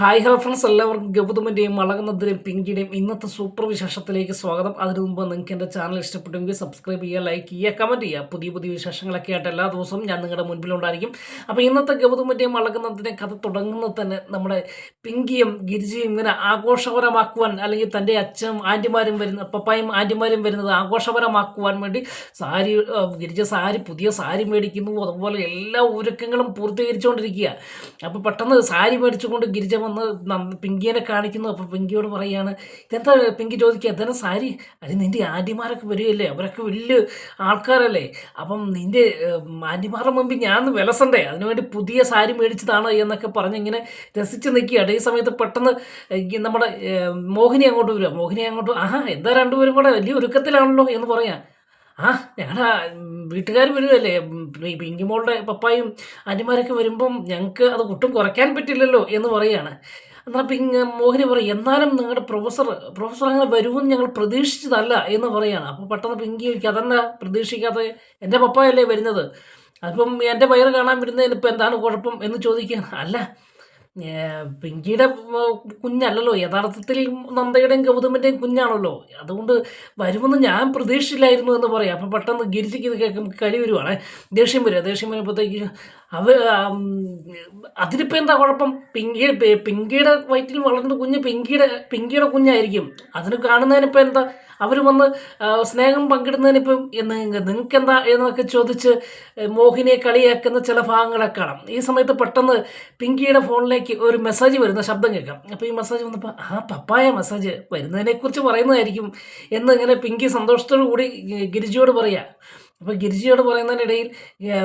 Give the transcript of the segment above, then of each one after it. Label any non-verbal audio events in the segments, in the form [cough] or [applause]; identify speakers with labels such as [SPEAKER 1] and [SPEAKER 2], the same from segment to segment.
[SPEAKER 1] Hi hello friends എല്ലാവർക്കും ഗൗതമിന്റെയും മളകുന്നതിന്റെയും പിങ്കിയുടെയും ഇന്നത്തെ super വിശേഷത്തിലേക്ക് സ്വാഗതം. അതിനു മുമ്പ് നിങ്ങൾക്ക് എന്റെ ചാനൽ ഇഷ്ടപ്പെട്ടെങ്കിൽ സബ്സ്ക്രൈബ് ചെയ്യുക ലൈക്ക് ചെയ്യുക കമന്റ് ചെയ്യുക. പുതിയ പുതിയ വിശേഷങ്ങളൊക്കെ ആയിട്ട് എല്ലാ ദിവസവും ഞാൻ നിങ്ങളുടെ മുൻപിലുണ്ടായിരിക്കും. അപ്പോൾ ഇന്നത്തെ ഗൗതമിന്റെയും മളകുന്നതിന്റെ കഥ തുടങ്ങുന്നത് തന്നെ നമ്മുടെ പിങ്കിയും ഗിരിജയും ഇങ്ങനെ ആഘോഷപരമാക്കുവാൻ അല്ലെങ്കിൽ തന്റെ അച്ഛനും ആന്റിമാരും വരുന്ന പപ്പായും ആന്റിമാരും വരുന്നത് ആഘോഷപരമാക്കുവാൻ വേണ്ടി സാരി ഗിരിജ സാരി പുതിയ സാരി മേടിക്കുന്നു. അതുപോലെ എല്ലാ ഒരുക്കങ്ങളും പൂർത്തീകരിച്ചുകൊണ്ടിരിക്കുക അപ്പോൾ പെട്ടെന്ന് സാരി മേടിച്ചുകൊണ്ട് ഗിരിജ വന്ന് പിങ്കിയെ കാണിക്കുന്നു. അപ്പോൾ പിങ്കിയോട് പറയുകയാണ് ഇതെന്താ പിങ്കി ചോദിക്കുക? എന്താണ് സാരി? അത് നിന്റെ ആന്റിമാരൊക്കെ വരികയല്ലേ? അവരൊക്കെ വലിയ ആൾക്കാരല്ലേ? അപ്പം നിന്റെ ആന്റിമാരുടെ മുമ്പിൽ ഞാൻ വിലസണ്ടേ? അതിനുവേണ്ടി പുതിയ സാരി മേടിച്ചതാണ് എന്നൊക്കെ പറഞ്ഞ് ഇങ്ങനെ രസിച്ച് നിൽക്കുകയാണ്. ഈ സമയത്ത് പെട്ടെന്ന് നമ്മുടെ മോഹിനി അങ്ങോട്ട് വരിക. മോഹിനി അങ്ങോട്ട് ആഹാ എന്താ രണ്ടുപേരും കൂടെ വലിയ ഒരുക്കത്തിലാണല്ലോ എന്ന് പറയാം. ആ ഞങ്ങളുടെ വീട്ടുകാർ വരുമല്ലേ ഈ പിങ്കിമോളുടെ പപ്പായും അനിമാരൊക്കെ വരുമ്പം ഞങ്ങൾക്ക് അത് ഒട്ടും കുറയ്ക്കാൻ പറ്റില്ലല്ലോ എന്ന് പറയുകയാണ് എന്നാൽ പിങ് മോഹിനി പറയും എന്നാലും നിങ്ങളുടെ പ്രൊഫസർ പ്രൊഫസർ അങ്ങനെ വരുമെന്ന് ഞങ്ങൾ പ്രതീക്ഷിച്ചതല്ല എന്ന് പറയാണ്. അപ്പോൾ പെട്ടെന്ന് പിങ്കി ചോദിക്കുക അതെന്താ പ്രതീക്ഷിക്കാതെ എന്റെ പപ്പായല്ലേ വരുന്നത്? അപ്പം എന്റെ വയറ് കാണാൻ വരുന്നതിന് ഇപ്പം എന്താണ് കുഴപ്പം? എന്ന് ചോദിക്കുകയാണ് അല്ല പിങ്കിയുടെ കുഞ്ഞല്ലല്ലോ യഥാർത്ഥത്തിൽ നന്ദയുടെയും ഗൗതമിന്റെയും കുഞ്ഞാണല്ലോ. അതുകൊണ്ട് വരുമെന്ന് ഞാൻ പ്രതീക്ഷിച്ചില്ലായിരുന്നു എന്ന് പറയാം. അപ്പം പെട്ടെന്ന് ഗിരിജിക്ക് ഇത് കേൾക്കുമ്പോൾ കലി വരുവാണ്. ദേഷ്യം വരിക. ദേഷ്യം വരുമ്പോഴത്തേക്ക് അവ ആം, അതിനിപ്പോൾ എന്താ കുഴപ്പം? പിങ്കി പിങ്കിയുടെ വയറ്റിൽ വളർന്ന കുഞ്ഞ് പിങ്കിയുടെ പിങ്കിയുടെ കുഞ്ഞായിരിക്കും. അതിന് കാണുന്നതിനിപ്പോൾ എന്താ? അവർ വന്ന് സ്നേഹം പങ്കിടുന്നതിനിപ്പം നിങ്ങൾക്ക് എന്താ എന്നൊക്കെ ചോദിച്ച് മോഹിനിയെ കളിയാക്കുന്ന ചില ഭാഗങ്ങളൊക്കെ കാണാം. ഈ സമയത്ത് പെട്ടെന്ന് പിങ്കിയുടെ ഫോണിലേക്ക് ഒരു മെസ്സേജ് വരുന്ന ശബ്ദം കേൾക്കാം. അപ്പോൾ ഈ മെസ്സേജ് വന്നപ്പോൾ ആ പപ്പായ മെസ്സേജ് വരുന്നതിനെക്കുറിച്ച് പറയുന്നതായിരിക്കും എന്ന് ഇങ്ങനെ പിങ്കി സന്തോഷത്തോടു കൂടി ഗിരിജയോട് ഗിരിജിയോട് പറയാ. അപ്പോൾ ഗിരിജിയോട് പറയുന്നതിനിടയിൽ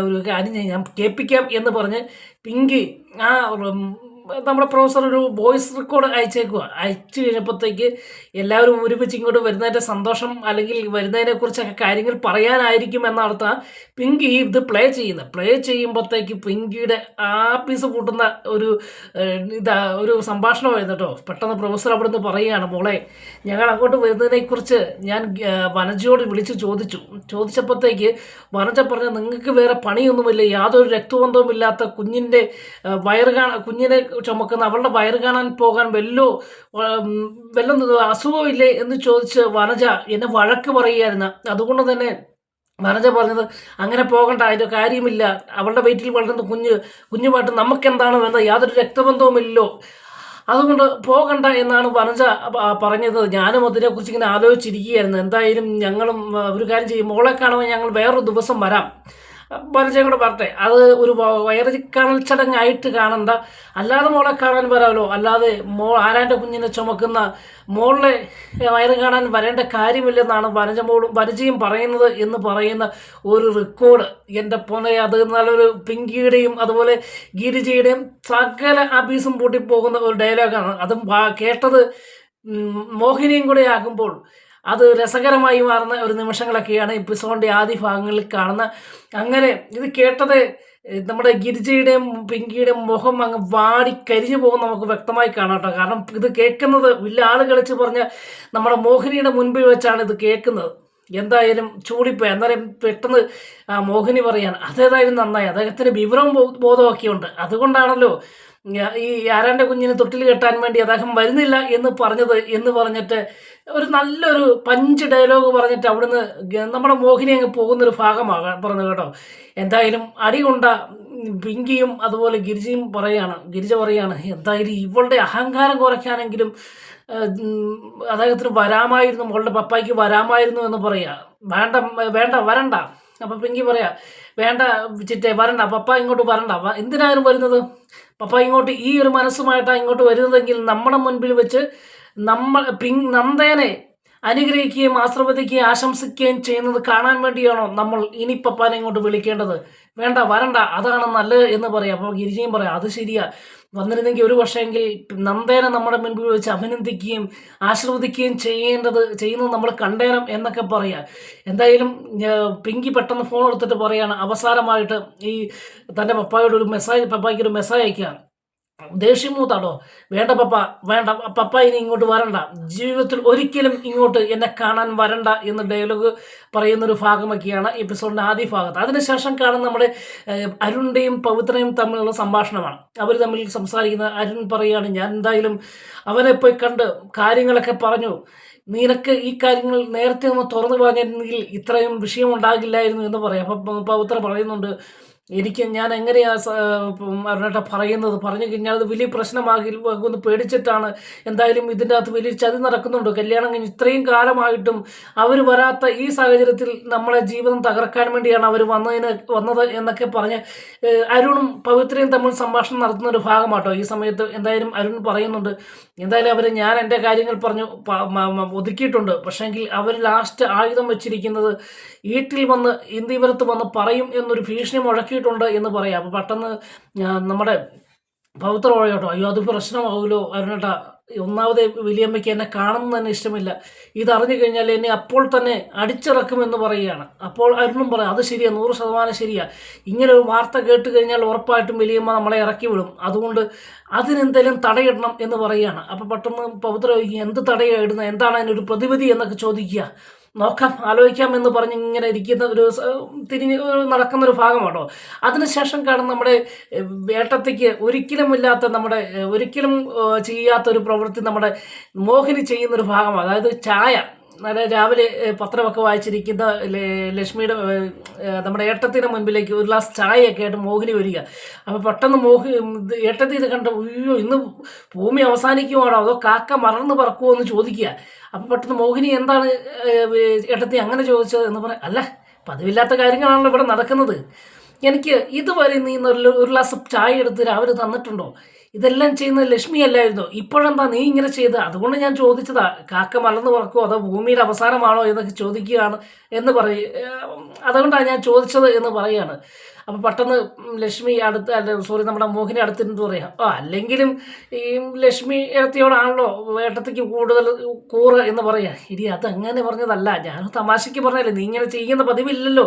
[SPEAKER 1] ഒരു കാര്യം ഞാൻ- കേൾപ്പിക്കാം എന്ന് പറഞ്ഞ് പിങ്കി ആ നമ്മുടെ പ്രൊഫസർ ഒരു വോയിസ് റെക്കോർഡ് അയച്ചേക്കുക അയച്ചു കഴിഞ്ഞപ്പോഴത്തേക്ക് എല്ലാവരും ഒരുമിച്ച് ഇങ്ങോട്ട് വരുന്നതിന്റെ സന്തോഷം അല്ലെങ്കിൽ വരുന്നതിനെക്കുറിച്ചൊക്കെ കാര്യങ്ങൾ പറയാനായിരിക്കും എന്നർത്ഥം പിങ്കി ഇത് പ്ലേ ചെയ്യുന്നത്. പ്ലേ ചെയ്യുമ്പോഴത്തേക്ക് പിങ്കിയുടെ ആപ്പീസ് കൂട്ടുന്ന ഒരു ഇതാ ഒരു സംഭാഷണമായിരുന്നു കേട്ടോ. പെട്ടെന്ന് പ്രൊഫസർ അവിടെ നിന്ന് പറയുകയാണ് മോളെ ഞങ്ങൾ അങ്ങോട്ട് വരുന്നതിനെക്കുറിച്ച് ഞാൻ വനജയോട് വിളിച്ച് ചോദിച്ചു. ചോദിച്ചപ്പോഴത്തേക്ക് വനജ പറഞ്ഞ നിങ്ങൾക്ക് വേറെ പണിയൊന്നുമില്ല. യാതൊരു രക്തബന്ധവുമില്ലാത്ത കുഞ്ഞിന്റെ വയറ് കാണാൻ കുഞ്ഞിനെ ചുമക്കുന്ന അവളുടെ വയറ് കാണാൻ പോകാൻ വല്ലോ വല്ല അസുഖമില്ലേ എന്ന് ചോദിച്ച് വനജ എന്നെ വഴക്ക് പറയുകയായിരുന്നു. അതുകൊണ്ട് തന്നെ വനജ പറഞ്ഞത് അങ്ങനെ പോകണ്ട അതിന്റെ കാര്യമില്ല. അവളുടെ വയറ്റിൽ വളരുന്ന കുഞ്ഞ് കുഞ്ഞുമായിട്ട് നമുക്കെന്താണ് വേണ്ടത്? യാതൊരു രക്തബന്ധവുമില്ലല്ലോ. അതുകൊണ്ട് പോകണ്ട എന്നാണ് വനജ പറഞ്ഞത്. ഞാനും അതിനെക്കുറിച്ച് ഇങ്ങനെ ആലോചിച്ചിരിക്കുകയായിരുന്നു. എന്തായാലും ഞങ്ങളും ഒരു കാര്യം ചെയ്യും. മോളെ കാണുമ്പോൾ ഞങ്ങൾ വേറൊരു ദിവസം വരാം. വനജയും കൂടെ പറട്ടെ. അത് ഒരു വയറിക്കണൽ വയറ് കാണൽ ചടങ്ങായിട്ട് കാണണ്ട. അല്ലാതെ മോളെ കാണാൻ വരാമല്ലോ അല്ലാതെ മോൾ ആരാന്റെ കുഞ്ഞിനെ ചുമക്കുന്ന മോളെ വയറ് കാണാൻ വരേണ്ട കാര്യമില്ലെന്നാണ് വനജ മോളും വനജയും പറയുന്നത് എന്ന് പറയുന്ന ഒരു റെക്കോർഡ് എന്റെ പൊന്നെ അത് നല്ലൊരു പിങ്കിയുടെയും അതുപോലെ ഗിരിജയുടെയും സകല ആഫീസും പൂട്ടിപ്പോകുന്ന ഒരു ഡയലോഗാണ് അതും കേട്ടത് മോഹിനിയും കൂടെ ആകുമ്പോൾ അത് രസകരമായി മാറുന്ന ഒരു നിമിഷങ്ങളൊക്കെയാണ് എപ്പിസോഡിന്റെ ആദ്യ ഭാഗങ്ങളിൽ കാണുന്ന. അങ്ങനെ ഇത് കേട്ടത് നമ്മുടെ ഗിരിജയുടെയും പിങ്കിയുടെയും മുഖം അങ്ങ് വാടി കരിഞ്ഞു പോകും നമുക്ക് വ്യക്തമായി കാണാം കേട്ടോ. കാരണം ഇത് കേൾക്കുന്നത് വലിയ ആൾ കളിച്ച് പറഞ്ഞ നമ്മുടെ മോഹിനിയുടെ മുൻപിൽ വെച്ചാണ് ഇത് കേൾക്കുന്നത്. എന്തായാലും ചൂടിപ്പോയി. എന്നാലും പെട്ടെന്ന് മോഹിനി പറയാൻ അതേതായാലും നന്നായി. അദ്ദേഹത്തിന് വിവരവും ബോധമൊക്കെ ഉണ്ട് അതുകൊണ്ടാണല്ലോ ഈ ആരാന്റെ കുഞ്ഞിന് തൊട്ടിൽ കെട്ടാൻ വേണ്ടി അദ്ദേഹം വരുന്നില്ല എന്ന് പറഞ്ഞത് എന്ന് പറഞ്ഞിട്ട് ഒരു നല്ലൊരു പഞ്ച് ഡയലോഗ് പറഞ്ഞിട്ട് അവിടുന്ന് നമ്മുടെ മോഹിനി അങ്ങ് പോകുന്നൊരു ഭാഗമാകാൻ പറഞ്ഞു കേട്ടോ. എന്തായാലും അടി കൊണ്ട ഉം, പിങ്കിയും അതുപോലെ ഗിരിജയും പറയാണ് ഗിരിജ പറയാണ് എന്തായാലും ഇവളുടെ അഹങ്കാരം കുറയ്ക്കാനെങ്കിലും അദ്ദേഹത്തിന് വരാമായിരുന്നു മോളുടെ പപ്പായ്ക്ക് വരാമായിരുന്നു എന്ന് പറയുക വേണ്ട വേണ്ട വരണ്ട. അപ്പം പിങ്കി പറയാ വേണ്ട ചിറ്റേ വരണ്ട പപ്പ ഇങ്ങോട്ട് വരണ്ട. എന്തിനായിരുന്നു വരുന്നത്? പപ്പ ഇങ്ങോട്ട് ഈ ഒരു മനസ്സുമായിട്ടാണ് ഇങ്ങോട്ട് വരുന്നതെങ്കിൽ നമ്മുടെ മുൻപിൽ വെച്ച് നമ്മൾ പിങ് നന്ദേനെ അനുഗ്രഹിക്കുകയും ആശ്രവദിക്കുകയും ആശംസിക്കുകയും ചെയ്യുന്നത് കാണാൻ വേണ്ടിയാണോ നമ്മൾ ഇനി പപ്പാനെ ഇങ്ങോട്ട് വിളിക്കേണ്ടത്? വേണ്ട വരണ്ട. അതാണ് നല്ലത് എന്ന് പറയാം. അപ്പോൾ ഗിരിജയും പറയാം അത് ശരിയാ. വന്നിരുന്നെങ്കിൽ ഒരു വർഷമെങ്കിൽ നന്ദേനെ നമ്മുടെ മുൻപിൽ വെച്ച് അഭിനന്ദിക്കുകയും ആശ്രവദിക്കുകയും ചെയ്യേണ്ടത് ചെയ്യുന്നത് നമ്മൾ കണ്ടേനം എന്നൊക്കെ പറയാം. എന്തായാലും പിങ്കി പെട്ടെന്ന് ഫോൺ എടുത്തിട്ട് പറയാണ് അവസാനമായിട്ട് ഈ തന്റെ പപ്പായോട് ഒരു മെസ്സേജ് പപ്പായ്ക്ക് ഒരു മെസ്സേജ് അയക്കുക ദേഷ്യം മൂത്താടോ വേണ്ട പപ്പ വേണ്ട. പപ്പ ഇനി ഇങ്ങോട്ട് വരണ്ട. ജീവിതത്തിൽ ഒരിക്കലും ഇങ്ങോട്ട് എന്നെ കാണാൻ വരണ്ട എന്ന് ഡയലോഗ് പറയുന്നൊരു ഭാഗമൊക്കെയാണ് എപ്പിസോഡിന്റെ ആദ്യ ഭാഗത്ത്. അതിനുശേഷം കാണുന്ന നമ്മുടെ അരുണിന്റെയും പവിത്രയും തമ്മിലുള്ള സംഭാഷണമാണ്. അവർ തമ്മിൽ സംസാരിക്കുന്ന അരുൺ പറയുകയാണ് ഞാൻ എന്തായാലും അവനെ പോയി കണ്ട് കാര്യങ്ങളൊക്കെ പറഞ്ഞു. നിനക്ക് ഈ കാര്യങ്ങൾ നേരത്തെ ഒന്ന് തുറന്നു പറഞ്ഞിരുന്നെങ്കിൽ ഇത്രയും വിഷയം ഉണ്ടാകില്ലായിരുന്നു എന്ന് പറയാം. അപ്പം പവിത്ര പറയുന്നുണ്ട് എനിക്ക് ഞാൻ എങ്ങനെയാ അവരുടെ പറയുന്നത്? പറഞ്ഞു കഴിഞ്ഞാൽ അത് വലിയ പ്രശ്നമാകുമെന്ന് പേടിച്ചിട്ടാണ്. എന്തായാലും ഇതിന്റെ അകത്ത് വലിയ ചതി നടക്കുന്നുണ്ട്. കല്യാണം കഴിഞ്ഞ് ഇത്രയും കാലമായിട്ടും അവർ വരാത്ത ഈ സാഹചര്യത്തിൽ നമ്മളെ ജീവിതം തകർക്കാൻ വേണ്ടിയാണ് അവർ വന്നതിന് വന്നത് എന്നൊക്കെ പറഞ്ഞ് അരുണും പവിത്രയും തമ്മിൽ സംഭാഷണം നടത്തുന്ന ഒരു ഭാഗമാട്ടോ. ഈ സമയത്ത് എന്തായാലും അരുൺ പറയുന്നുണ്ട്. എന്തായാലും അവർ ഞാൻ എന്റെ കാര്യങ്ങൾ പറഞ്ഞു ഒതുക്കിയിട്ടുണ്ട്. പക്ഷേങ്കിൽ അവർ ലാസ്റ്റ് ആയുധം വെച്ചിരിക്കുന്നത് വീട്ടിൽ വന്ന് ഇന്ത്യവരത്ത് വന്ന് പറയും എന്നൊരു ഭീഷണി മുഴക്കിയിട്ടുണ്ട് എന്ന് പറയാം. അപ്പോൾ പെട്ടെന്ന് നമ്മുടെ പവിത്ര പറയോട്ടോ അയ്യോ അത് പ്രശ്നമാവുമല്ലോ അരുണേട്ട ഒന്നാമത് വലിയമ്മയ്ക്ക് എന്നെ കാണുന്നത് തന്നെ ഇഷ്ടമില്ല. ഇതറിഞ്ഞു കഴിഞ്ഞാൽ എന്നെ അപ്പോൾ തന്നെ അടിച്ചിറക്കുമെന്ന് പറയുകയാണ്. അപ്പോൾ അരുണും പറയാം അത് ശരിയാണ് നൂറ് ശതമാനം ശരിയാ. ഇങ്ങനെ ഒരു വാർത്ത കേട്ട് കഴിഞ്ഞാൽ ഉറപ്പായിട്ടും വലിയമ്മ നമ്മളെ ഇറക്കി വിടും. അതുകൊണ്ട് അതിനെന്തെങ്കിലും തടയിടണം എന്ന് പറയുകയാണ്. അപ്പോൾ പെട്ടെന്ന് പൗത്ര എന്ത് തടയിടുന്നത് എന്താണ് അതിനൊരു പ്രതിവിധി എന്നൊക്കെ ചോദിക്കുക. നോക്കാം ആലോചിക്കാം എന്ന് പറഞ്ഞ് ഇങ്ങനെ ഇരിക്കുന്ന ഒരു തിരിഞ്ഞ് നടക്കുന്ന ഒരു ഭാഗമാണോ? അതിനുശേഷം കാണും നമ്മുടെ വേട്ടത്തേക്ക് ഒരിക്കലുമില്ലാത്ത നമ്മുടെ ഒരിക്കലും ചെയ്യാത്ത ഒരു പ്രവൃത്തി നമ്മുടെ മോഹിനി ചെയ്യുന്നൊരു ഭാഗമാണ്. അതായത് ചായ. നല്ല രാവിലെ പത്രമൊക്കെ വായിച്ചിരിക്കുന്ന ലക്ഷ്മിയുടെ നമ്മുടെ ഏട്ടത്തിന്റെ മുൻപിലേക്ക് ഒരു ഗ്ലാസ് ചായയൊക്കെ ആയിട്ട് മോഹിനി വരിക. അപ്പോൾ പെട്ടെന്ന് മോഹി ഏട്ടത്തിന് കണ്ട അയ്യോ ഇന്ന് ഭൂമി അവസാനിക്കുവാണോ? അതോ കാക്ക മറന്ന് പറക്കുമോ എന്ന് ചോദിക്കുക. അപ്പോൾ പെട്ടെന്ന് മോഹിനി എന്താണ് ഏട്ടത്തി അങ്ങനെ ചോദിച്ചത് എന്ന് പറയാം അല്ല പതിവില്ലാത്ത കാര്യങ്ങളാണല്ലോ ഇവിടെ നടക്കുന്നത്. എനിക്ക് ഇതുവരെ നീ ഒരു ഗ്ലാസ് ചായ എടുത്ത് രാവിലെ തന്നിട്ടുണ്ടോ? ഇതെല്ലാം ചെയ്യുന്നത് ലക്ഷ്മി അല്ലായിരുന്നോ? ഇപ്പോഴെന്താ നീ ഇങ്ങനെ ചെയ്ത് അതുകൊണ്ട് ഞാൻ ചോദിച്ചതാ കാക്ക മലർന്നു പറക്കുമോ അതോ ഭൂമിയുടെ അവസാനമാണോ എന്നൊക്കെ ചോദിക്കുകയാണ് എന്ന് പറയും അതുകൊണ്ടാണ് ഞാൻ ചോദിച്ചത് എന്ന് പറയാണ്. അപ്പോൾ പെട്ടെന്ന് ലക്ഷ്മി അടുത്ത് അല്ല സോറി നമ്മുടെ മോഹിനി അടുത്തിരുന്ന് പറയാം. ആ അല്ലെങ്കിലും ഈ ലക്ഷ്മി ഇടത്തിയോടാണല്ലോ വേട്ടത്തേക്ക് കൂടുതൽ കൂറ് എന്ന് പറയാം. ഇനി അത് അങ്ങനെ പറഞ്ഞതല്ല. ഞാൻ തമാശയ്ക്ക് പറഞ്ഞല്ലേ നീ ഇങ്ങനെ ചെയ്യുന്ന പതിവില്ലല്ലോ.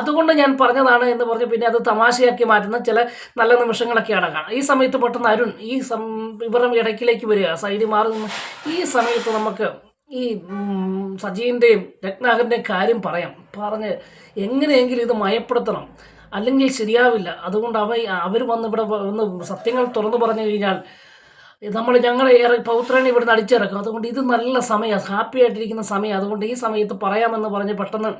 [SPEAKER 1] അതുകൊണ്ട് ഞാൻ പറഞ്ഞതാണ് എന്ന് പറഞ്ഞ് പിന്നെ അത് തമാശയാക്കി മാറ്റുന്ന ചില നല്ല നിമിഷങ്ങളൊക്കെയാണ് കാണാം. ഈ സമയത്ത് പെട്ടെന്ന് അരുൺ ഈ സം ഇവരുടെ ഇടയ്ക്കിലേക്ക് വരിക. സൈഡിൽ മാറി നിന്ന് ഈ സമയത്ത് നമുക്ക് ഈ സജീവിന്റെയും രത്നാകരന്റെയും കാര്യം പറയാം. പറഞ്ഞ് എങ്ങനെയെങ്കിലും ഇത് മയപ്പെടുത്തണം. അല്ലെങ്കിൽ ശരിയാവില്ല. അതുകൊണ്ട് അവ അവർ വന്ന് ഇവിടെ വന്ന് സത്യങ്ങൾ തുറന്നു പറഞ്ഞു കഴിഞ്ഞാൽ നമ്മൾ ഞങ്ങളെ ഏറെ പൗത്രനെ ഇവിടുന്ന് അടിച്ചിറക്കും. അതുകൊണ്ട് ഇത് നല്ല സമയമാണ് ഹാപ്പി ആയിട്ടിരിക്കുന്ന സമയം. അതുകൊണ്ട് ഈ സമയത്ത് പറയാമെന്ന് പറഞ്ഞ് പെട്ടെന്ന്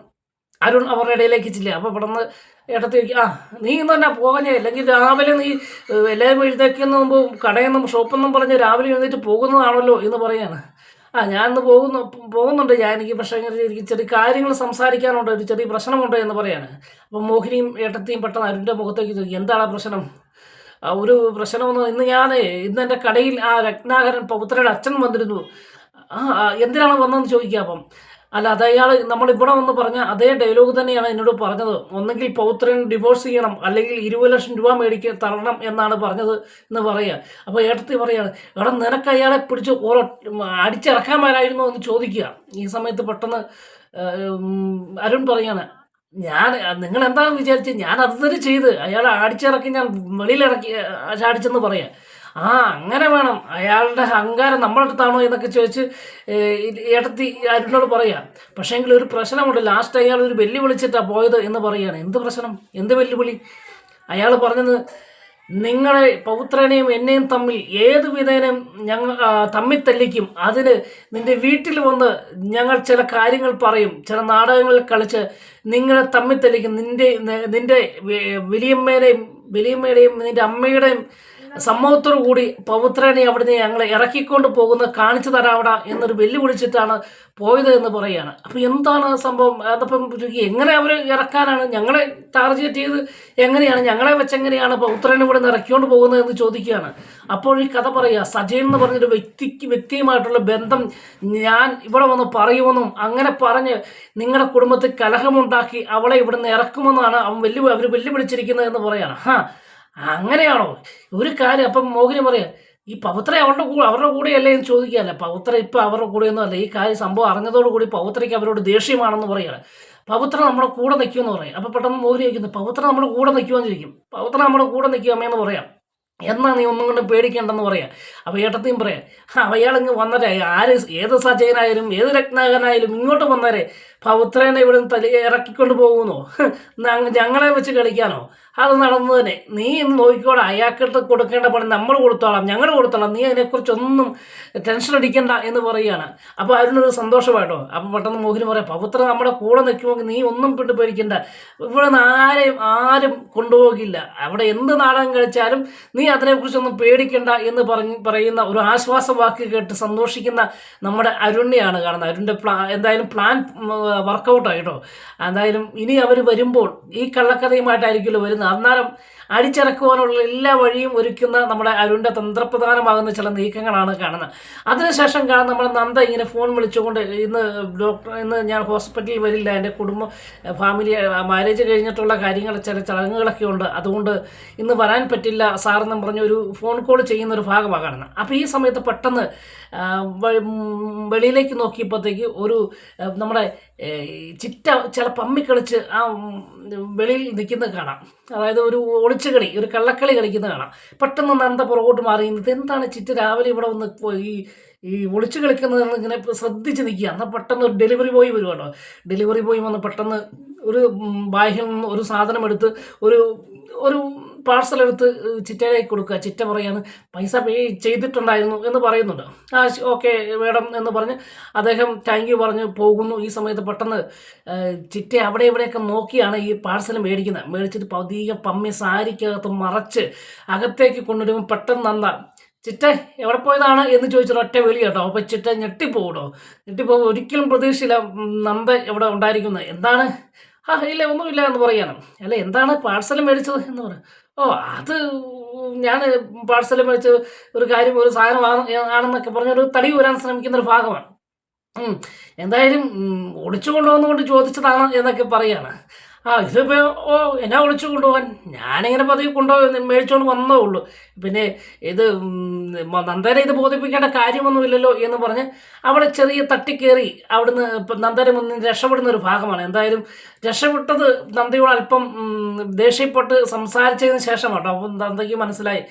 [SPEAKER 1] അരുൺ അവരുടെ ഇടയിലേക്ക് ചില്ല അപ്പോൾ പെട്ടെന്ന് ഏട്ടത്തി ആ നീ ഇന്ന് തന്നെ പോകാനേ അല്ലെങ്കിൽ രാവിലെ നീ എല്ലാവരും എഴുതേക്കുന്ന മുമ്പ് ഷോപ്പിൽ നിന്നും പറഞ്ഞ് രാവിലെ എഴുന്നേറ്റ് പോകുന്നതാണല്ലോ എന്ന് പറയാണ് ആ ഞാൻ ഇന്ന് പോകുന്നു പോകുന്നുണ്ട് ഞാൻ എനിക്ക് പക്ഷേ എനിക്ക് ചെറിയ കാര്യങ്ങൾ സംസാരിക്കാനുണ്ട് ഒരു ചെറിയ പ്രശ്നമുണ്ട് എന്ന് പറയാണ്. അപ്പം മോഹിനിയും ഏട്ടത്തെയും പെട്ടെന്ന് അരുണിന്റെ മുഖത്തേക്ക് ചോദിക്കും എന്താണ് ആ പ്രശ്നം? ഒരു പ്രശ്നമെന്ന് ഇന്ന് ഞാൻ ഇന്ന് എന്റെ കടയിൽ ആ രത്നാകരൻ പൗത്രയുടെ അച്ഛൻ വന്നിരുന്നു. ആ, എന്തിനാണ് വന്നതെന്ന് ചോദിക്കുക അപ്പം. അല്ല അത് അയാൾ നമ്മളിവിടെ വന്ന് പറഞ്ഞ അതേ ഡയലോഗ് തന്നെയാണ് എന്നോട് പറഞ്ഞത്. ഒന്നെങ്കിൽ പൗത്രൻ ഡിവോഴ്സ് ചെയ്യണം അല്ലെങ്കിൽ ഇരുപത് ലക്ഷം രൂപ മേടിക്കുക തരണം എന്നാണ് പറഞ്ഞത് എന്ന് പറയുക. അപ്പോൾ ഏട്ടത്തി പറയാണ് എടാ നിനക്ക് അയാളെ പിടിച്ച് ഓരോ അടിച്ചിറക്കാൻ മേലായിരുന്നു എന്ന് ചോദിക്കുക. ഈ സമയത്ത് പെട്ടെന്ന് അരുൺ പറയാണ് ഞാൻ നിങ്ങൾ എന്താണെന്ന് വിചാരിച്ചത് ഞാൻ അത് തന്നെ ചെയ്ത്. അയാളെ അടിച്ചിറക്കി ഞാൻ വെളിയിലിറക്കി അടിച്ചെന്ന് പറയാം. ആ അങ്ങനെ വേണം. അയാളുടെ അഹങ്കാരം നമ്മളെടുത്താണോ എന്നൊക്കെ ചോദിച്ച് ഇടത്തി അരുണിനോട് പറയാം. പക്ഷേങ്കിൽ ഒരു പ്രശ്നമുണ്ട്. ലാസ്റ്റ് അയാൾ ഒരു വെല്ലു വിളിച്ചിട്ടാണ് പോയത് എന്ന് പറയുകയാണ് എന്ത് പ്രശ്നം? എന്ത് വെല്ലുവിളി? അയാൾ പറഞ്ഞത് നിങ്ങളെ പൗത്രനെയും എന്നെയും തമ്മിൽ ഏത് വിധേനയും ഞങ്ങൾ തമ്മിൽ തല്ലിക്കും അതിന് നിന്റെ വീട്ടിൽ വന്ന് ഞങ്ങൾ ചില കാര്യങ്ങൾ പറയും. ചില നാടകങ്ങൾ കളിച്ച് നിങ്ങളെ തമ്മിൽ തല്ലിക്കും നിന്റെ നിന്റെ വെ- വലിയമ്മേടെയും വലിയമ്മയുടെയും നിന്റെ അമ്മയുടെയും സമ്മതത്തോടു കൂടി പൗത്രനെ അവിടുന്ന് ഞങ്ങളെ ഇറക്കിക്കൊണ്ട് പോകുന്ന കാണിച്ചു തരാവട എന്നൊരു വെല്ലുവിളിച്ചിട്ടാണ് പോയത് എന്ന് പറയുകയാണ്. അപ്പം എന്താണ് സംഭവം? അതപ്പം എങ്ങനെ അവർ ഇറക്കാനാണ്? ഞങ്ങളെ ടാർഗറ്റ് ചെയ്ത് എങ്ങനെയാണ്? ഞങ്ങളെ വെച്ചെങ്ങനെയാണ് പൗത്രനെ ഇവിടെ നിന്ന് ഇറക്കിക്കൊണ്ട് പോകുന്നത് എന്ന് ചോദിക്കുകയാണ്. അപ്പോൾ ഈ കഥ പറയുക സജയൻ എന്ന് പറഞ്ഞൊരു വ്യക്തിക്ക് വ്യക്തിയുമായിട്ടുള്ള ബന്ധം ഞാൻ ഇവിടെ വന്ന് പറയുമെന്നും അങ്ങനെ പറഞ്ഞ് നിങ്ങളുടെ കുടുംബത്തിൽ കലഹമുണ്ടാക്കി അവളെ ഇവിടെ നിന്ന് ഇറക്കുമെന്നാണ് അവൻ വെല്ലു അവർ വെല്ലുവിളിച്ചിരിക്കുന്നത് എന്ന് പറയാണ് ഹാ അങ്ങനെയാണോ? ഒരു കാര്യം അപ്പം മോഹിനി പറയാം ഈ പവിത്ര അവരുടെ കൂടെ അവരുടെ കൂടെയല്ലേ എന്ന് ചോദിക്കുകയല്ല. പവിത്ര ഇപ്പം അവരുടെ കൂടെയൊന്നും അല്ല. ഈ കാര്യം സംഭവം അറിഞ്ഞതോടുകൂടി പവിത്രയ്ക്ക് അവരോട് ദേഷ്യമാണെന്ന് പറയുകയാണ് പവിത്ര നമ്മുടെ കൂടെ നിൽക്കുമെന്ന് പറയും. അപ്പം പെട്ടെന്ന് മോഹിനി ചോദിക്കുന്നു പവിത്ര നമ്മുടെ കൂടെ നിൽക്കുമെന്ന് ചോദിക്കും. പവിത്ര നമ്മുടെ കൂടെ നിൽക്കും അമ്മയെന്ന് പറയാം. എന്നാ നീ ഒന്നും കൊണ്ട് പേടിക്കേണ്ടെന്ന് പറയാം. അപ്പോൾ ഏട്ടത്തെയും പറയാം ആ അയാളിങ്ങ് വന്നരെ ആര് ഏത് സജയനായാലും ഏത് രത്നാകനായാലും ഇങ്ങോട്ട് വന്നരെ. പൗത്രനെ ഇവിടെ തലി ഇറക്കിക്കൊണ്ട് പോകുന്നോ. [laughs] ഞങ്ങളെ വെച്ച് കളിക്കാനോ? അത് നടന്നു തന്നെ നീ ഇന്ന് നോക്കിക്കോടാ അയാൾക്കിട്ട് കൊടുക്കേണ്ട പണി നമ്മൾ കൊടുത്തോളാം ഞങ്ങൾ കൊടുത്തോളാം നീ അതിനെക്കുറിച്ചൊന്നും ടെൻഷൻ അടിക്കണ്ട എന്ന് പറയുകയാണ്. അപ്പോൾ അതിനൊരു സന്തോഷമായിട്ടോ? അപ്പോൾ പെട്ടെന്ന് മോഹിനി പറയാം പവിത്ര നമ്മുടെ കൂടെ നിൽക്കുമെങ്കിൽ നീ ഒന്നും പിട്ട് പേടിക്കണ്ട ഇവിടെ നിന്ന് ആരെയും ആരും കൊണ്ടുപോകില്ല. അവിടെ എന്ത് നാടകം കളിച്ചാലും നീ അതിനെക്കുറിച്ചൊന്നും പേടിക്കണ്ട എന്ന് പറഞ്ഞ് പറയുന്ന ഒരു ആശ്വാസ വാക്ക് കേട്ട് സന്തോഷിക്കുന്ന നമ്മുടെ അരുണിനെയാണ് കാണുന്നത്. അരുണിന്റെ പ്ലാ എന്തായാലും പ്ലാൻ വർക്കൗട്ടായിട്ടോ എന്തായാലും ഇനി അവർ വരുമ്പോൾ ഈ കള്ളക്കഥയുമായിട്ടായിരിക്കുമല്ലോ വരുന്നത്. I'm not a അടിച്ചിറക്കുവാനുള്ള എല്ലാ വഴിയും ഒരുക്കുന്ന നമ്മുടെ അരുണിന്റെ തന്ത്രപ്രധാനമാകുന്ന ചില നീക്കങ്ങളാണ് കാണുന്നത്. അതിനുശേഷം കാണാൻ നമ്മുടെ നന്ദ ഇങ്ങനെ ഫോൺ വിളിച്ചുകൊണ്ട് ഇന്ന് ഡോക്ടർ ഇന്ന് ഞാൻ ഹോസ്പിറ്റലിൽ വരില്ല എന്റെ കുടുംബം ഫാമിലി മാരേജ് കഴിഞ്ഞിട്ടുള്ള കാര്യങ്ങൾ ചില ചടങ്ങുകളൊക്കെ ഉണ്ട്. അതുകൊണ്ട് ഇന്ന് വരാൻ പറ്റില്ല സാറെന്നും പറഞ്ഞ് ഒരു ഫോൺ കോൾ ചെയ്യുന്ന ഒരു ഭാഗമാണ് കാണുന്നത്. അപ്പോൾ ഈ സമയത്ത് പെട്ടെന്ന് വെളിയിലേക്ക് നോക്കിയപ്പോഴത്തേക്ക് ഒരു നമ്മുടെ ചിറ്റ ചില പമ്മിക്കളിച്ച് ആ വെളിയിൽ നിൽക്കുന്നത് കാണാം. അതായത് ഒരു ഒളിച്ചു കളി ഒരു കള്ളക്കളി കളിക്കുന്നത് കാണാം. പെട്ടെന്ന് നന്ദ പുറകോട്ട് മാറി ഇത് എന്താണ് ചിറ്റ രാവിലെ ഇവിടെ വന്ന് ഈ ഈ ഒളിച്ചു കളിക്കുന്നത് ഇങ്ങനെ ശ്രദ്ധിച്ച് നിൽക്കുക. എന്നാൽ പെട്ടെന്ന് ഒരു ഡെലിവറി ബോയ് വരുവാണോ ഡെലിവറി ബോയ് വന്ന് പെട്ടെന്ന് ഒരു ബാഹ്യം നിന്ന് ഒരു സാധനം എടുത്ത് ഒരു ഒരു പാഴ്സൽ എടുത്ത് ചിറ്റയിലേക്ക് കൊടുക്കുക. ചിറ്റ പറയാണ് പൈസ പേ ചെയ്തിട്ടുണ്ടായിരുന്നു എന്ന് പറയുന്നുണ്ട്. ആ ഓക്കെ മേഡം എന്ന് പറഞ്ഞ് അദ്ദേഹം താങ്ക് യു പറഞ്ഞ് പോകുന്നു. ഈ സമയത്ത് പെട്ടെന്ന് ചിറ്റ അവിടെ ഇവിടെയൊക്കെ നോക്കിയാണ് ഈ പാഴ്സൽ മേടിക്കുന്നത്. മേടിച്ചിട്ട് പതിയെ പമ്മി സാരിക്കകത്ത് മറച്ച് അകത്തേക്ക് കൊണ്ടുവരുമ്പോൾ പെട്ടെന്ന് നന്ദ ചിറ്റ എവിടെ പോയതാണ്? എന്ന് ചോദിച്ചൊരു ഒറ്റ വിളി കേട്ടോ. അപ്പോൾ ചിറ്റ ഞെട്ടിപ്പോകട്ടോ ഞെട്ടിപ്പോകും ഒരിക്കലും പ്രതീക്ഷയില്ല നന്ദ എവിടെ ഉണ്ടായിരിക്കുന്നത്. എന്താണ്? ആ ഇല്ല ഒന്നുമില്ല എന്ന് പറയണം അല്ല എന്താണ് പാഴ്സൽ മേടിച്ചത്? എന്ന് പറയും ഓ അത് ഞാൻ പാഴ്സൽ മേടിച്ച് ഒരു കാര്യം ഒരു സാധനം ആണെന്നൊക്കെ പറഞ്ഞൊരു തടി വരാൻ ശ്രമിക്കുന്ന ഒരു ഭാഗമാണ്. എന്തായാലും ഒളിച്ചു കൊണ്ടുവന്നുകൊണ്ട് ചോദിച്ചതാണ് എന്നൊക്കെ പറയാണ്. ആ ഇതിപ്പോൾ ഓ എന്നാ വിളിച്ചു കൊണ്ടുപോകാൻ. ഞാനിങ്ങനെ പതിവ് കൊണ്ടുപോയി മേടിച്ചുകൊണ്ട് വന്നേ ഉള്ളൂ. പിന്നെ ഇത് നന്ദനെ ഇത് ബോധിപ്പിക്കേണ്ട കാര്യമൊന്നുമില്ലല്ലോ എന്ന് പറഞ്ഞ് അവിടെ ചെറിയ തട്ടിക്കേറി അവിടുന്ന് നന്ദര മുന്നിൽ രക്ഷപ്പെടുന്ന ഒരു ഭാഗമാണ്. എന്തായാലും രക്ഷപ്പെട്ടത് നന്ദയോട് അല്പം ദേഷ്യപ്പെട്ട് സംസാരിച്ചതിന് ശേഷം കേട്ടോ. അപ്പം നന്ദയ്ക്ക് മനസ്സിലായി.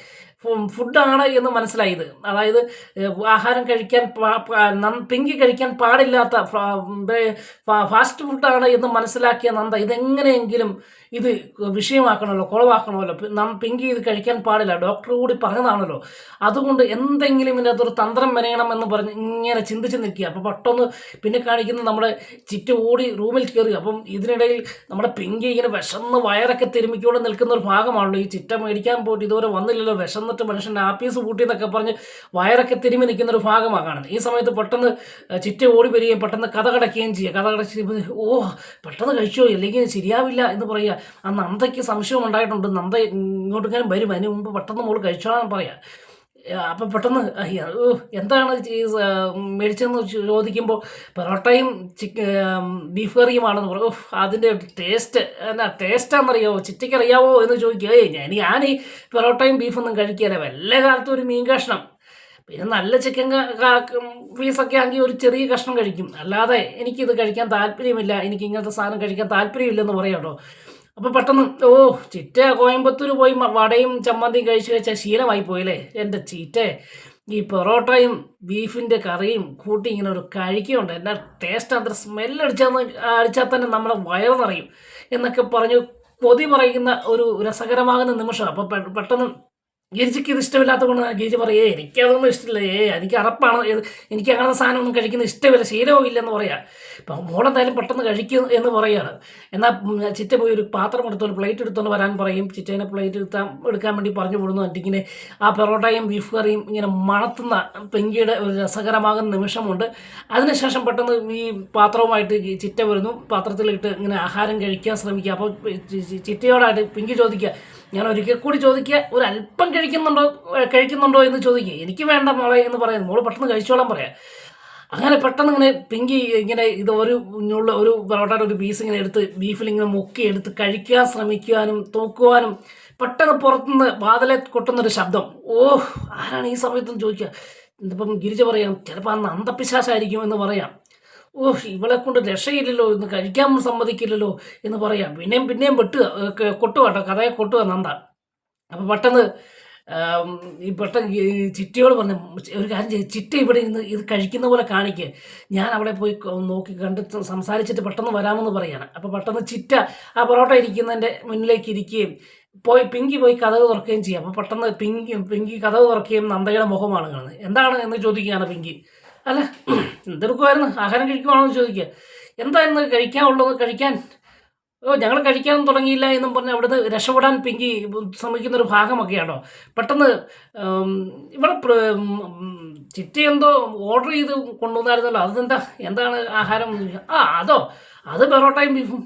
[SPEAKER 1] ഫുഡാണ് എന്ന് മനസ്സിലായത്. അതായത് ആഹാരം കഴിക്കാൻ പിങ്കി കഴിക്കാൻ പാടില്ലാത്ത ഫാസ്റ്റ് ഫുഡാണ് എന്ന് മനസ്സിലാക്കിയ നന്ദ. ഇതെങ്ങനെയെങ്കിലും ഇത് വിഷയമാക്കണമല്ലോ കുളവാക്കണമല്ലോ നാം പിങ്കി ഇത് കഴിക്കാൻ പാടില്ല. ഡോക്ടർ കൂടി പറഞ്ഞതാണല്ലോ. അതുകൊണ്ട് എന്തെങ്കിലും ഇതിനകത്തൊരു തന്ത്രം മെനയണം എന്ന് പറഞ്ഞ് ഇങ്ങനെ ചിന്തിച്ച് നിൽക്കുക. അപ്പോൾ പെട്ടെന്ന് പിന്നെ കാണിക്കുന്ന നമ്മുടെ ചിറ്റ് ഓടി റൂമിൽ കയറി അപ്പം ഇതിനിടയിൽ നമ്മുടെ പിങ്കി ഇങ്ങനെ വിശന്ന് വയറൊക്കെ തിരുമിക്കൂടെ നിൽക്കുന്ന ഒരു ഭാഗമാണല്ലോ ഈ ചിറ്റ മേടിക്കാൻ പോയിട്ട് ഇതുവരെ വന്നില്ലല്ലോ. വിശന്നിട്ട് മനുഷ്യൻ ആപ്പീസ് കൂട്ടി എന്നൊക്കെ പറഞ്ഞ് വയറൊക്കെ തിരുമി നിൽക്കുന്ന ഒരു ഭാഗമാണ് കാണുന്നത്. ഈ സമയത്ത് പെട്ടെന്ന് ചിറ്റ ഓടി വരികയും പെട്ടെന്ന് കഥ കടക്കുകയും ചെയ്യുക. കഥ കടച്ച് ഓ പെട്ടെന്ന് കഴിച്ചോ അല്ലെങ്കിൽ ശരിയാവില്ല എന്ന് പറയുക. ആ നന്ദയ്ക്ക് സംശയം ഉണ്ടായിട്ടുണ്ട്. നന്ദ ഇങ്ങോട്ടെങ്കിലും വരും. അതിന് മുമ്പ് പെട്ടെന്ന് മോൾ കഴിച്ചോളാൻ പറയാം. അപ്പം പെട്ടെന്ന് എന്താണ് മേടിച്ചതെന്ന് ചോദിക്കുമ്പോൾ പൊറോട്ടയും ചിക്ക് ബീഫ് കറിയുമാണെന്ന് ഓഹ് അതിന്റെ ടേസ്റ്റ് എന്നാ ടേസ്റ്റാണെന്നറിയാവോ ചിറ്റയ്ക്ക് അറിയാവോ എന്ന് ചോദിക്കുക ഏയ് ഞാൻ ഞാൻ ഈ പൊറോട്ടയും ബീഫൊന്നും കഴിക്കില്ല വല്ല കാലത്തും ഒരു മീൻ കഷ്ണം. പിന്നെ നല്ല ചിക്കൻ പീസൊക്കെ ആണെങ്കിൽ ഒരു ചെറിയ കഷ്ണം കഴിക്കും. അല്ലാതെ എനിക്കിത് കഴിക്കാൻ താല്പര്യമില്ല. എനിക്ക് ഇങ്ങനത്തെ സാധനം കഴിക്കാൻ താല്പര്യമില്ലെന്ന് പറയാം കേട്ടോ അപ്പോൾ പെട്ടെന്ന് ഓ ചിറ്റ കോയമ്പത്തൂർ പോയി വടയും ചമ്മന്തിയും കഴിച്ച് കഴിച്ചാൽ ശീലമായി പോയില്ലേ? എന്റെ ചീറ്റേ ഈ പൊറോട്ടയും ബീഫിന്റെ കറിയും കൂട്ടി ഇങ്ങനെ ഒരു കഴിക്കുന്നുണ്ട്. എന്നാൽ ടേസ്റ്റ് അത്ര സ്മെല്ലടിച്ചാൽ അടിച്ചാൽ തന്നെ നമ്മുടെ വയറ് നിറയും. എന്നൊക്കെ പറഞ്ഞു കൊതി പറയുന്ന ഒരു രസകരമാകുന്ന നിമിഷം. അപ്പോൾ പെട്ടെന്ന് ഗിരിജിക്ക് ഇത് ഇഷ്ടമില്ലാത്ത കൊണ്ട് ഗിരിജി പറയേ എനിക്കതൊന്നും ഇഷ്ടമില്ല. ഏ എനിക്ക് അറപ്പാണ്. എനിക്ക് അങ്ങനത്തെ സാധനമൊന്നും കഴിക്കുന്ന ഇഷ്ടമില്ല. ശീലവും ഇല്ലെന്ന് പറയാം. ഇപ്പം മോളെന്തായാലും പെട്ടെന്ന് കഴിക്കും എന്ന് പറയാണ്. എന്നാൽ ചിറ്റ പോയി ഒരു പാത്രം എടുത്തോണ്ട് പ്ലേറ്റ് എടുത്തോണ്ട് വരാൻ പറയും. ചിറ്റേനെ പ്ലേറ്റ് എടുത്താൻ എടുക്കാൻ വേണ്ടി പറഞ്ഞു വിടുന്നു അറ്റിങ്ങനെ ആ പെറോട്ടയും ബീഫ് കറിയും ഇങ്ങനെ മണത്തുന്ന പെങ്കിയുടെ ഒരു രസകരമാകുന്ന നിമിഷമുണ്ട്. അതിനുശേഷം പെട്ടെന്ന് ഈ പാത്രവുമായിട്ട് ചിറ്റ വരുന്നു. പാത്രത്തിലിട്ട് ഇങ്ങനെ ആഹാരം കഴിക്കാൻ ശ്രമിക്കുക. അപ്പോൾ ചിറ്റയോടായിട്ട് പിങ്കി ചോദിക്കുക ഞാൻ ഒരിക്കൽ കൂടി ചോദിക്കുക ഒരു അല്പം കഴിക്കുന്നുണ്ടോ കഴിക്കുന്നുണ്ടോ എന്ന് ചോദിക്കുക. എനിക്ക് വേണ്ട മോളെ എന്ന് പറയുന്നു. മോൾ പെട്ടെന്ന് കഴിച്ചോളാൻ പറയാം. അങ്ങനെ പെട്ടെന്ന് ഇങ്ങനെ പിങ്കി ഇങ്ങനെ ഇത് ഒരു ഉള്ള ഒരു പൊറോട്ടയുടെ ഒരു പീസ് ഇങ്ങനെ എടുത്ത് ബീഫിൽ ഇങ്ങനെ മുക്കി എടുത്ത് കഴിക്കാൻ ശ്രമിക്കുവാനും തൂക്കുവാനും പെട്ടെന്ന് പുറത്തുനിന്ന് വാതിലെ കൊട്ടുന്നൊരു ശബ്ദം. ഓ ആരാണ് ഈ സമയത്തും ചോദിക്കുക? ഇതിപ്പം ഗിരിജ പറയാം ചിലപ്പോൾ അന്ന് അന്തപ്പിശാശായിരിക്കും എന്ന് പറയാം. ഓ ഇവളെ കൊണ്ട് രക്ഷയില്ലല്ലോ ഇന്ന് കഴിക്കാൻ സമ്മതിക്കില്ലല്ലോ എന്ന് പറയാം. പിന്നെയും പിന്നെയും വെട്ടുക കൊട്ടുക കേട്ടോ കഥയെ കൊട്ടുക നന്ദ അപ്പം പെട്ടെന്ന് ഈ പെട്ടെന്ന് ചിറ്റയോട് പറഞ്ഞു ഒരു കാര്യം ചെയ്യും ചിറ്റ ഇവിടെ ഇന്ന് ഇത് കഴിക്കുന്ന പോലെ കാണിക്കുക ഞാൻ അവിടെ പോയി നോക്കി കണ്ട് സംസാരിച്ചിട്ട് പെട്ടെന്ന് വരാമെന്ന് പറയാണ്. അപ്പോൾ പെട്ടെന്ന് ചിറ്റ ആ പൊറോട്ട ഇരിക്കുന്നതിന്റെ മുന്നിലേക്ക് ഇരിക്കുകയും പോയി പിങ്കി പോയി കഥ തുറക്കുകയും ചെയ്യും. അപ്പോൾ പെട്ടെന്ന് പിങ്കി പിങ്കി കഥ തുറക്കുകയും നന്ദയുടെ മുഖമാണ് കാണുന്നത്. എന്താണ് എന്ന് ചോദിക്കുകയാണ് പിങ്കി. അല്ല എന്തെടുക്കുമായിരുന്നു ആഹാരം കഴിക്കുവാണോ എന്ന് ചോദിക്കുക. എന്തായിരുന്നു കഴിക്കാനുള്ളത്? കഴിക്കാൻ? ഓ ഞങ്ങൾ കഴിക്കാനും തുടങ്ങിയില്ല എന്നും പറഞ്ഞ് അവിടുന്ന് രക്ഷപ്പെടാൻ പിങ്കി ശ്രമിക്കുന്ന ഒരു ഭാഗമൊക്കെയാണോ? പെട്ടെന്ന് ഇവിടെ ചിറ്റ എന്തോ ഓർഡർ ചെയ്ത് കൊണ്ടുവന്നായിരുന്നല്ലോ. അതെന്താ? എന്താണ് ആഹാരം? ആ അതോ അത് പെറോട്ടയും ബീഫും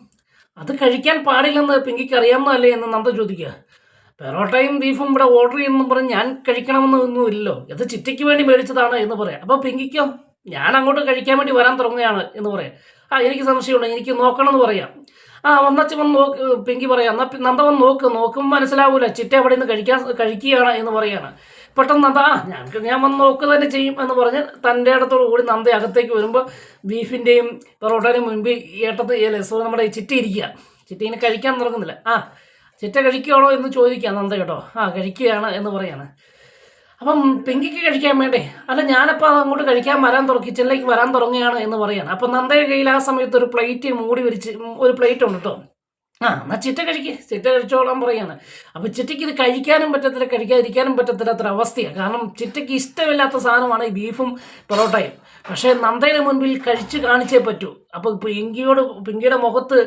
[SPEAKER 1] അത് കഴിക്കാൻ പാടില്ലെന്ന് പിങ്കിക്ക് അറിയാമെന്നല്ലേ എന്ന് നന്ദ ചോദിക്കുക. പെറോട്ടയും ബീഫും ഇവിടെ ഓർഡർ ചെയ്യുമെന്നും പറഞ്ഞ് ഞാൻ കഴിക്കണമെന്നൊന്നും ഇല്ലല്ലോ. ഇത് ചിറ്റയ്ക്ക് വേണ്ടി മേടിച്ചതാണ് എന്ന് പറയാം. അപ്പോൾ പിങ്കിക്കോ ഞാൻ അങ്ങോട്ട് കഴിക്കാൻ വേണ്ടി വരാൻ തുടങ്ങുകയാണ് എന്ന് പറയാം. ആ എനിക്ക് സംശയമുണ്ട്. എനിക്ക് നോക്കണം എന്ന് പറയാം. ആ വന്നച്ച് വന്ന് നോക്ക് പിങ്കി പറയാം. എന്നാൽ നന്ദ വന്ന് നോക്ക്. നോക്കുമ്പോൾ മനസ്സിലാവൂല. ചിറ്റ അവിടെ നിന്ന് കഴിക്കാൻ കഴിക്കുകയാണ് എന്ന് പറയാണ്. പെട്ടെന്ന് നന്ദ ആ ഞാൻ ഞാൻ വന്ന് നോക്കുക തന്നെ ചെയ്യും എന്ന് പറഞ്ഞ് തന്റെ ഇടത്തോടു കൂടി നന്ദ അകത്തേക്ക് വരുമ്പോൾ ബീഫിന്റെയും പൊറോട്ടയുടെയും മുൻപ് ഏട്ടത്ത് നമ്മുടെ ചിറ്റ ഇരിക്കുക. ചിറ്റ ഇങ്ങനെ കഴിക്കാൻ തുടങ്ങുന്നില്ല. ആ ചിറ്റ കഴിക്കുകയാണോ എന്ന് ചോദിക്കുക നന്ദ കേട്ടോ. ആ കഴിക്കുകയാണ് എന്ന് പറയാണ്. അപ്പം പിങ്കിക്ക് കഴിക്കാൻ വേണ്ടേ? അല്ല ഞാനപ്പോൾ അങ്ങോട്ട് കഴിക്കാൻ വരാൻ തുടങ്ങി കിച്ചണിലേക്ക് വരാൻ തുടങ്ങുകയാണ് എന്ന് പറയാണ്. അപ്പം നന്ദയുടെ കയ്യിൽ ആ സമയത്ത് ഒരു പ്ലേറ്റ് മൂടി വിരിച്ച് ഒരു പ്ലേറ്റ് ഉണ്ട് കേട്ടോ. ആ എന്നാൽ ചിറ്റ കഴിക്കുക ചിറ്റ കഴിച്ചോളാൻ പറയാണ്. അപ്പം ചിറ്റയ്ക്ക് ഇത് കഴിക്കാനും പറ്റത്തില്ല കഴിക്കാതിരിക്കാനും പറ്റത്തില്ലാത്തൊരു അവസ്ഥയാണ് കാരണം ചിറ്റയ്ക്ക് ഇഷ്ടമില്ലാത്ത സാധനമാണ് ഈ ബീഫും പൊറോട്ടയും. പക്ഷേ നന്ദയുടെ മുൻപിൽ കഴിച്ച് കാണിച്ചേ പറ്റൂ. അപ്പോൾ പിങ്കിയോട് പിങ്കിയുടെ മുഖത്ത്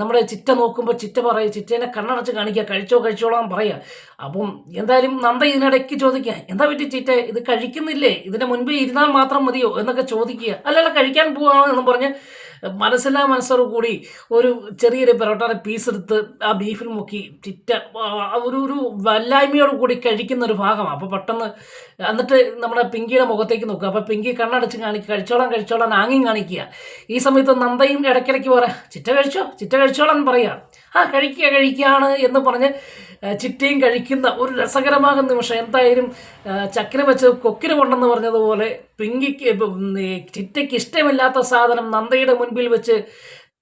[SPEAKER 1] നമ്മുടെ ചിറ്റ നോക്കുമ്പോൾ ചിറ്റ പറയുക ചിറ്റേനെ കണ്ണടച്ച് കാണിക്കുക കഴിച്ചോ കഴിച്ചോളാം പറയുക അപ്പം എന്തായാലും നന്ദ ഇതിനിടയ്ക്ക് ചോദിക്കുക എന്താ പറ്റി ചിറ്റ? ഇത് കഴിക്കുന്നില്ലേ? ഇതിന്റെ മുൻപേ ഇരുന്നാൽ മാത്രം മതിയോ? എന്നൊക്കെ ചോദിക്കുക. അല്ലല്ല കഴിക്കാൻ പോവാണ് എന്ന് പറഞ്ഞ് മനസ്സിലാ മനസ്സോട് കൂടി ഒരു ചെറിയൊരു പൊറോട്ടയുടെ പീസ് എടുത്ത് ആ ബീഫിൽ മുക്കി ചിറ്റ ഒരു ഒരു വല്ലായ്മയോട് കൂടി കഴിക്കുന്ന ഒരു ഭാഗമാണ്. അപ്പോൾ പെട്ടെന്ന് എന്നിട്ട് നമ്മുടെ പിങ്കിയുടെ മുഖത്തേക്ക് നോക്കുക. അപ്പോൾ പിങ്കി കണ്ണടച്ച് കാണിക്കുക. കഴിച്ചോളാം കഴിച്ചോളാൻ ആംഗ്യം കാണിക്കുക. ഈ സമയത്ത് നന്ദയും ഇടയ്ക്കിടയ്ക്ക് പറയാം ചിറ്റ കഴിച്ചോ? ചിറ്റ കഴിച്ചോളാൻ പറയുക ആ കഴിക്കുക കഴിക്കുകയാണ് എന്ന് പറഞ്ഞ് ചിറ്റയും കഴിക്കുന്ന ഒരു രസകരമാകുന്ന നിമിഷം. എന്തായാലും ചക്കര വെച്ച് കൊക്കിന് കൊണ്ടെന്ന് പറഞ്ഞതുപോലെ പിങ്കിക്ക് ചിറ്റയ്ക്ക് ഇഷ്ടമില്ലാത്ത സാധനം നന്ദയുടെ മുൻപിൽ വെച്ച്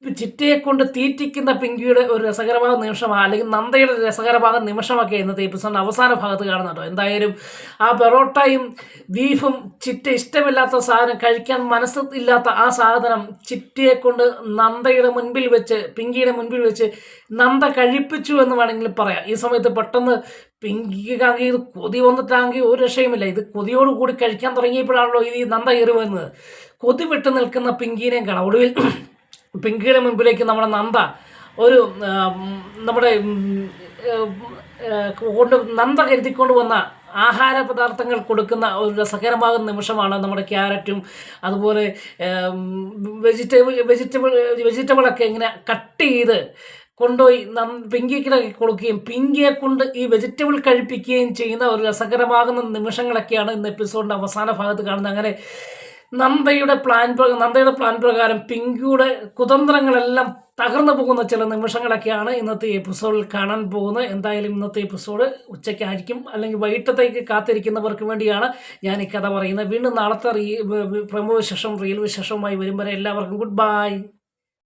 [SPEAKER 1] ചിറ്റയെ കൊണ്ട് തീറ്റിക്കുന്ന പിങ്കിയുടെ ഒരു രസകരമായ നിമിഷമാണ് അല്ലെങ്കിൽ നന്ദയുടെ രസകരമായ നിമിഷമൊക്കെ ഇന്നത്തെ എപ്പിസോഡിന്റെ അവസാന ഭാഗത്ത് കാണുന്നുണ്ടോ എന്തായാലും ആ പെറോട്ടയും ബീഫും ചിറ്റ ഇഷ്ടമില്ലാത്ത സാധനം കഴിക്കാൻ മനസ്സ് ഇല്ലാത്ത ആ സാധനം ചിറ്റയെ കൊണ്ട് നന്ദയുടെ മുൻപിൽ വെച്ച് പിങ്കിയുടെ മുൻപിൽ വെച്ച് നന്ദ കഴിപ്പിച്ചു എന്ന് വേണമെങ്കിൽ പറയാം. ഈ സമയത്ത് പെട്ടെന്ന് പിങ്കിക്കാണെങ്കിൽ ഇത് കൊതി വന്നിട്ടാണെങ്കിൽ ഒരു രക്ഷയുമില്ല. ഇത് കൊതിയോട് കൂടി കഴിക്കാൻ തുടങ്ങിയപ്പോഴാണല്ലോ ഇത് നന്ദ കയറി വരുന്നത് കൊതി വിട്ട് നിൽക്കുന്ന പിങ്കീനെയും കാണാം. ഒടുവിൽ പിങ്കിയുടെ മുൻപിലേക്ക് നമ്മുടെ നന്ദ ഒരു നമ്മുടെ കൊണ്ട് നന്ദ കരുതിക്കൊണ്ട് വന്ന ആഹാര പദാർത്ഥങ്ങൾ കൊടുക്കുന്ന ഒരു രസകരമാകുന്ന നിമിഷമാണ് നമ്മുടെ ക്യാരറ്റും അതുപോലെ വെജിറ്റബിൾ വെജിറ്റബിൾ വെജിറ്റബിളൊക്കെ ഇങ്ങനെ കട്ട് ചെയ്ത് കൊണ്ടുപോയി നം പിങ്കിക്കിടക്കി കൊടുക്കുകയും പിങ്കിയെ കൊണ്ട് ഈ വെജിറ്റബിൾ കഴിപ്പിക്കുകയും ചെയ്യുന്ന ഒരു രസകരമാകുന്ന നിമിഷങ്ങളൊക്കെയാണ് ഇന്ന് എപ്പിസോഡിന്റെ അവസാന ഭാഗത്ത് കാണുന്നത്. അങ്ങനെ നന്ദയുടെ പ്ലാൻ നന്ദയുടെ പ്ലാൻ പ്രകാരം പിങ്കിയുടെ കുതന്ത്രങ്ങളെല്ലാം തകർന്നു പോകുന്ന ചില നിമിഷങ്ങളൊക്കെയാണ് ഇന്നത്തെ എപ്പിസോഡിൽ കാണാൻ പോകുന്നത്. എന്തായാലും ഇന്നത്തെ എപ്പിസോഡ് ഉച്ചയ്ക്കായിരിക്കും. അല്ലെങ്കിൽ വൈകിട്ടത്തേക്ക് കാത്തിരിക്കുന്നവർക്ക് വേണ്ടിയാണ് ഞാൻ ഈ കഥ പറയുന്നത്. വീണ്ടും നാളത്തെ റീ പ്രമുഖ വിശേഷം റിയൽ വിശേഷവുമായി വരും വരെ എല്ലാവർക്കും ഗുഡ് ബൈ